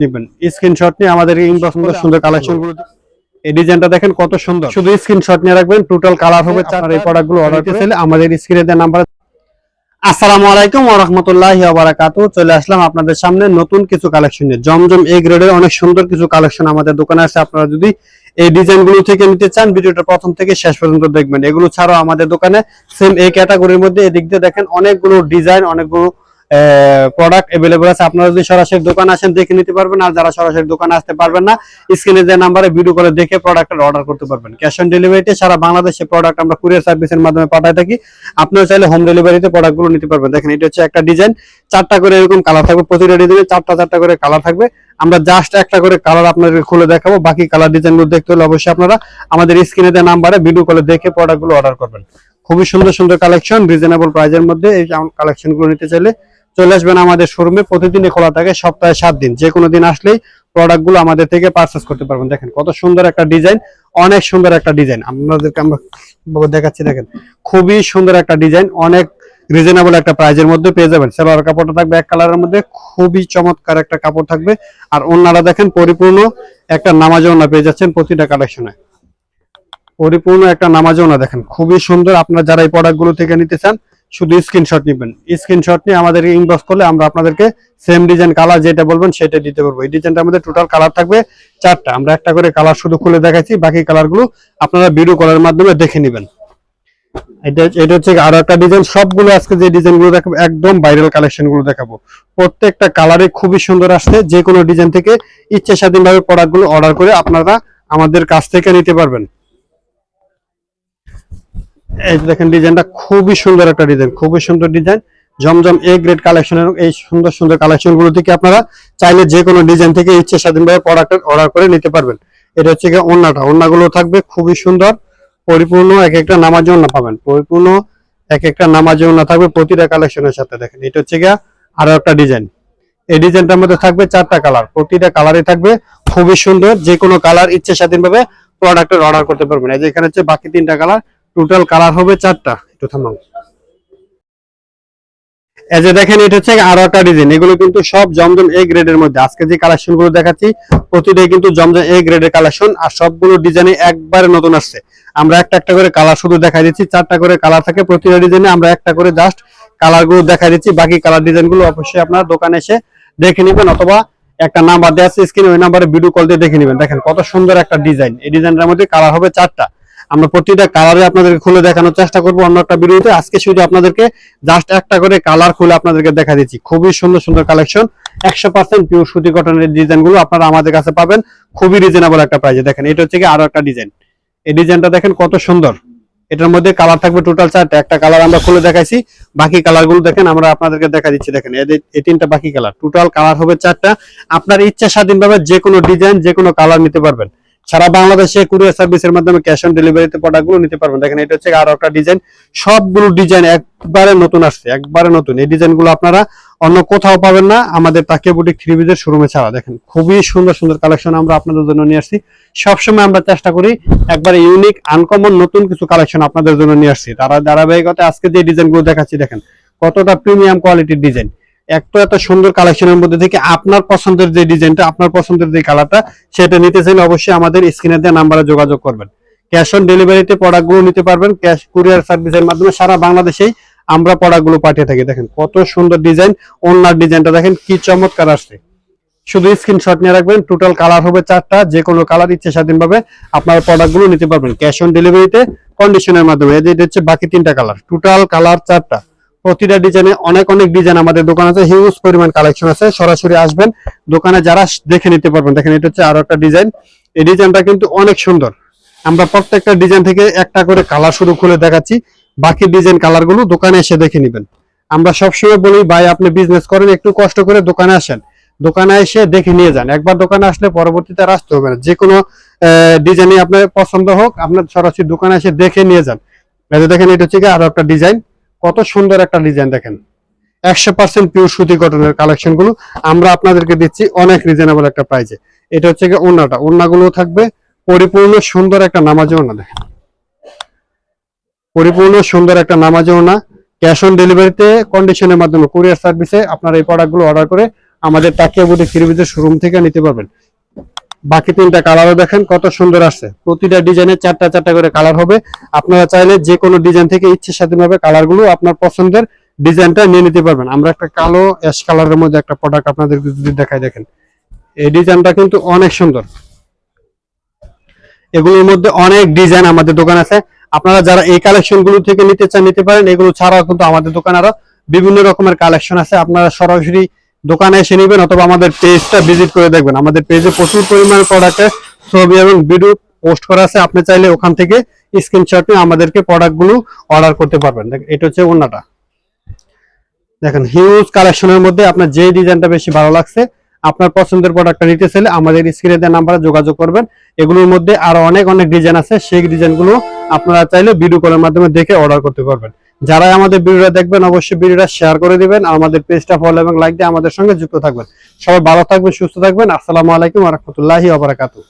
দিবেন স্ক্রিনশট নিয়ে আমাদের ইনবক্স সুন্দর সুন্দর কালেকশনগুলো এই ডিজাইনটা দেখেন কত সুন্দর। শুধু স্ক্রিনশট নিয়ে রাখবেন টোটাল কালার হবে চার এই প্রোডাক্টগুলো অর্ডার করতে চাইলে আমাদের স্ক্রিনে দেওয়া নাম্বার আসসালামু আলাইকুম ওয়া রাহমাতুল্লাহি ওয়া বারাকাতুহু। চলে আসলাম আপনাদের সামনে নতুন কিছু কালেকশন নিয়ে। জমজম এ গ্রেডের অনেক সুন্দর কিছু কালেকশন আমাদের দোকানে আছে। আপনারা যদি এই ডিজাইনগুলো থেকে নিতে চান ভিডিওটা প্রথম থেকে শেষ পর্যন্ত দেখবেন। এগুলো ছাড়াও আমাদের দোকানে সেম এই ক্যাটাগরির মধ্যে এদিক দিয়ে দেখেন অনেকগুলো ডিজাইন অনেকগুলো প্রোডাক্ট এভেলেবল আছে, আপনারা যদি সরাসরি দোকান আসেন, দেখে নিতে পারবেন। আর যারা সরাসরি দোকানে আসতে পারবেন না স্ক্রিনে যে নাম্বারে ভিডিও করে দেখে প্রোডাক্টের অর্ডার করতে পারবেন। ক্যাশ অন ডেলিভারিতে সারা বাংলাদেশে প্রোডাক্ট আমরা কুরিয়ার সার্ভিসের মাধ্যমে পাঠাই থাকি। আপনারা চাইলে হোম ডেলিভারিতে প্রোডাক্টগুলো নিতে পারবেন। দেখেন, এটা হচ্ছে একটা ডিজাইন চারটা করে এরকম কালার থাকবে প্রতিটা ডিজাইনে চারটা চারটা করে কালার থাকবে। আমরা জাস্ট একটা করে কালার আপনাদের খুলে দেখাবো। বাকি কালার ডিজাইনগুলো দেখতে হলে অবশ্যই আপনারা আমাদের স্ক্রিনে দেওয়া নাম্বারে ভিডিও কলে দেখে প্রোডাক্টগুলো অর্ডার করবেন। খুবই সুন্দর সুন্দর কালেকশন রিজনেবল প্রাইজের মধ্যে এই কালেকশনগুলো নিতে চাইলে চলে আসবেন আমাদের শোরুমে। প্রতিদিনই খোলা থাকে, সপ্তাহে সাত দিন। যে কোনো দিন আসলেই প্রোডাক্টগুলো আমাদের থেকে পারচেস করতে পারবেন। দেখেন, কত সুন্দর একটা ডিজাইন অনেক সুন্দর একটা ডিজাইন আপনাদেরকে আমরা দেখাচ্ছি, দেখেন। খুবই সুন্দর একটা ডিজাইন অনেক রিজনেবল একটা প্রাইজের মধ্যে পেয়ে যাবেন। সেলোয়ার কাপড়টা থাকবে এক কালারের মধ্যে, খুবই চমৎকার একটা কাপড় থাকবে। আর ওনারা দেখেন, পরিপূর্ণ একটা নামাজ ওনা পেয়ে যাচ্ছেন প্রতিটা কালেকশনে পরিপূর্ণ একটা নামাজ ওনা, দেখেন। খুবই সুন্দর। আপনারা যারা এই প্রোডাক্টগুলো থেকে নিতে চান শুধু স্ক্রিনশট নেবেন। স্ক্রিনশট নিয়ে আমাদের ইনবক্স করলে আমরা আপনাদেরকে সেম ডিজাইন কালার যেটা বলবেন সেটা দিতে পারব। এই ডিজাইনটা আমাদের টোটাল কালার থাকবে চারটা। আমরা একটা করে কালার শুধু খুলে দেখাচ্ছি বাকি কালারগুলো আপনারা ভিডিও কলের মাধ্যমে দেখে নেবেন। এটা এটা হচ্ছে আরও একটা ডিজাইন সবগুলো আজকে যে ডিজাইনগুলো দেখাবো, একদম ভাইরাল কালেকশনগুলো দেখাবো। প্রত্যেকটা কালারে খুবই সুন্দর আসছে। যে কোনো ডিজাইন থেকে ইচ্ছে স্বাধীন ভাবে প্রোডাক্টগুলো অর্ডার করে আপনারা আমাদের কাছ থেকে নিতে পারবেন। এই দেখেন, ডিজাইনটা খুবই সুন্দর একটা ডিজাইন, খুবই সুন্দর ডিজাইন। জমজম এ গ্রেড কালেকশনের এই সুন্দর সুন্দর কালেকশনগুলো থেকে আপনারা চাইলে যে কোনো ডিজাইন থেকে ইচ্ছে স্বাধীনভাবে প্রোডাক্ট অর্ডার করে নিতে পারবেন। এটা হচ্ছে গিয়ে ওন্নাটা ওন্নাগুলো থাকবে খুবই সুন্দর, পরিপূর্ণ এক একটা নামাজ ওন্না পাবেন। পরিপূর্ণ এক একটা নামাজ ওন্না থাকবে প্রতিটা কালেকশনের সাথে দেখেন। এটা হচ্ছে গিয়ে আরও একটা ডিজাইন। এই ডিজাইনটার মধ্যে থাকবে চারটা কালার প্রতিটা কালারই থাকবে খুবই সুন্দর, যে কোনো কালার ইচ্ছে স্বাধীনভাবে প্রোডাক্টের অর্ডার করতে পারবেন। এই যে এখানে হচ্ছে বাকি তিনটা কালার টোটাল কালার হবে চারটা। একটু থামাও। এই যে দেখেন, এটা হচ্ছে আরও একটা ডিজাইন এগুলো কিন্তু সব জমজম এ গ্রেডের মধ্যে। আজকে যে কালেকশনগুলো দেখাচ্ছি, প্রতিটাই কিন্তু জমজম এ গ্রেডের কালেকশন আর সবগুলো ডিজাইনে একবারে নতুন আসছে। আমরা একটা একটা করে কালার শুধু দেখাই দিচ্ছি, চারটা করে কালার থাকে প্রতিটা ডিজাইনে আমরা একটা করে জাস্ট কালারগুলো দেখাই দিচ্ছি। বাকি কালার ডিজাইনগুলো অবশ্যই আপনার দোকানে এসে দেখে নেবেন অথবা একটা নাম্বার দেওয়া আছে স্ক্রিনে ওই নাম্বারে ভিডিও কল দিয়ে দেখে নেবেন। দেখেন কত সুন্দর একটা ডিজাইন এই ডিজাইনটার মধ্যে কালার হবে চারটা। আমরা প্রতিটা কালারে আপনাদেরকে খুলে দেখানোর চেষ্টা করব অন্য একটা ভিডিওতে। আজকে শুধু আপনাদেরকে জাস্ট একটা করে কালার খুলে আপনাদেরকে দেখা দিচ্ছি। খুবই সুন্দর সুন্দর কালেকশন একশো পার্সেন্ট পিওর সুতি কটনের ডিজাইনগুলো আপনারা আমাদের কাছে পাবেন। খুবই রিজনেবল একটা প্রাইজে দেখেন, এটা হচ্ছে কি আরও একটা ডিজাইন এই ডিজাইনটা দেখেন কত সুন্দর। এটার মধ্যে কালার থাকবে টোটাল চারটা। একটা কালার আমরা খুলে দেখাইছি। বাকি কালারগুলো দেখেন, আমরা আপনাদেরকে দেখা দিচ্ছি। দেখেন, এই তিনটা বাকি কালার টোটাল কালার হবে চারটা। আপনার ইচ্ছা স্বাধীনভাবে যে কোনো ডিজাইন যে কোনো কালার নিতে পারবেন। সারা বাংলাদেশে কুরিয়ার সার্ভিসের মাধ্যমে ক্যাশ অন ডেলিভারিতে প্রোডাক্টগুলো নিতে পারবেন। দেখেন, এটা হচ্ছে আরও একটা ডিজাইন সবগুলো ডিজাইন একবারে নতুন আসছে, একবারে নতুন। এই ডিজাইনগুলো আপনারা অন্য কোথাও পাবেন না, আমাদের তাকিয়া বুটিক থ্রি বিজের শোরুমে ছাড়া। দেখেন, খুবই সুন্দর সুন্দর কালেকশন আমরা আপনাদের জন্য নিয়ে আসছি। সবসময় আমরা চেষ্টা করি একবারে ইউনিক আনকমন নতুন কিছু কালেকশন আপনাদের জন্য নিয়ে আসছি। তারা ধারাবাহিকতা আজকে যে ডিজাইনগুলো দেখাচ্ছি, দেখেন, কতটা প্রিমিয়াম কোয়ালিটির ডিজাইন একটা এত সুন্দর কালেকশনের মধ্যে থেকে আপনার পছন্দের যে ডিজাইনটা, আপনার পছন্দের যে কালারটা সেটা নিতে চাইলে অবশ্যই আমাদের স্ক্রিনে দেওয়া নাম্বারে যোগাযোগ করবেন। ক্যাশ অন ডেলিভারিতে প্রোডাক্টগুলো নিতে পারবেন। ক্যাশ কুরিয়ার সার্ভিসের মাধ্যমে সারা বাংলাদেশেই আমরা প্রোডাক্টগুলো পাঠিয়ে থাকি। দেখেন কত সুন্দর ডিজাইন, ওনার ডিজাইনটা দেখেন কি চমৎকার আসছে। শুধু স্ক্রিনশট নিয়ে রাখবেন টোটাল কালার হবে চারটা যে কোনো কালার ইচ্ছে স্বাধীনভাবে আপনারা প্রোডাক্টগুলো নিতে পারবেন। ক্যাশ অন ডেলিভারিতে কন্ডিশনের মাধ্যমে, এই যে হচ্ছে বাকি তিনটা কালার টোটাল কালার চারটা। প্রতিটা ডিজাইনে অনেক অনেক ডিজাইন আমাদের দোকান আছে হিউজ পরিমাণ কালেকশন আছে। সরাসরি আসবেন, দোকানে যারা দেখে নিতে পারবেন। দেখেন, এটা হচ্ছে আরও একটা ডিজাইন। এই ডিজাইনটা কিন্তু অনেক সুন্দর। আমরা প্রত্যেকটা ডিজাইন থেকে একটা করে কালার শুরু খুলে দেখাচ্ছি। বাকি ডিজাইন কালারগুলো দোকানে এসে দেখে নেবেন। আমরা সবসময় বলি, ভাই, আপনি বিজনেস করেন, একটু কষ্ট করে দোকানে আসেন। দোকানে এসে দেখে নিয়ে যান। একবার দোকানে আসলে পরবর্তীতে আর আসতে হবে না। যে কোনো ডিজাইনই আপনার পছন্দ হোক, আপনার সরাসরি দোকানে এসে দেখে নিয়ে যান। দেখেন, এটা হচ্ছে আরও একটা ডিজাইন। কত সুন্দর একটা ডিজাইন দেখেন। একশো পার্সেন্ট পিওর সুতি কটনের কালেকশনগুলো। আমরা আপনাদেরকে দিচ্ছি অনেক রিজনেবল একটা প্রাইজে এটা হচ্ছে কি ওন্নাটা ওন্নাগুলো থাকবে। পরিপূর্ণ সুন্দর একটা নামাজে ওনা দেখেন। পরিপূর্ণ সুন্দর একটা নামাজে ওনা ক্যাশ অন ডেলিভারিতে কন্ডিশনের মাধ্যমে কুরিয়ার সার্ভিসে আপনারা এই প্রোডাক্টগুলো অর্ডার করে আমাদের তাকিয়া বুটি ফিরবিদের শোরুম থেকে নিতে পারবেন। বাকি তিনটা কালারও দেখেন, কত সুন্দর আসছে। প্রতিটা ডিজাইনে চারটা চারটা করে কালার হবে। আপনারা চাইলে যে কোনো ডিজাইন থেকে ইচ্ছে স্বাধীনভাবে কালারগুলো আপনার পছন্দের ডিজাইনটা নিয়ে নিতে পারবেন। আমরা একটা কালো অ্যাশ কালারের মধ্যে একটা প্রোডাক্ট আপনাদের যদি দেখাই দেখেন। এই ডিজাইনটা কিন্তু অনেক সুন্দর। এগুলোর মধ্যে অনেক ডিজাইন আমাদের দোকান আছে। আপনারা যারা এই কালেকশনগুলো থেকে নিতে চান, নিতে পারেন। এগুলো ছাড়াও কিন্তু আমাদের দোকানে আরও বিভিন্ন রকমের কালেকশন আছে। আপনারা সরাসরি দোকানে এসে নেবেন অথবা আমাদের পেজটা ভিজিট করে দেখবেন। আমাদের পেজে প্রচুর পরিমাণে প্রোডাক্টের ছবি এবং ভিডিও পোস্ট করা আছে। আপনি চাইলে ওখান থেকে স্ক্রিনশট নিয়ে আমাদেরকে প্রোডাক্টগুলো অর্ডার করতে পারবেন। এটা হচ্ছে অন্যটা দেখেন হিউজ কালেকশনের মধ্যে আপনার যে ডিজাইনটা বেশি ভালো লাগছে, আপনার পছন্দের প্রোডাক্টটা নিতে চাইলে আমাদের স্ক্রিনে দেওয়া নাম্বারে যোগাযোগ করবেন। এগুলোর মধ্যে আরও অনেক অনেক ডিজাইন আছে। সেই ডিজাইনগুলো আপনারা চাইলে ভিডিও কলের মাধ্যমে দেখে অর্ডার করতে পারবেন। যারা আমাদের ভিডিওটা দেখবেন, অবশ্যই ভিডিওটা শেয়ার করে দিবেন আমাদের পেজটা ফলো এবং লাইক দিয়ে আমাদের সঙ্গে যুক্ত থাকবেন। সবাই ভালো থাকবেন, সুস্থ থাকবেন। আসসালামু আলাইকুম রহমতুল্লাহি আবরাকাতু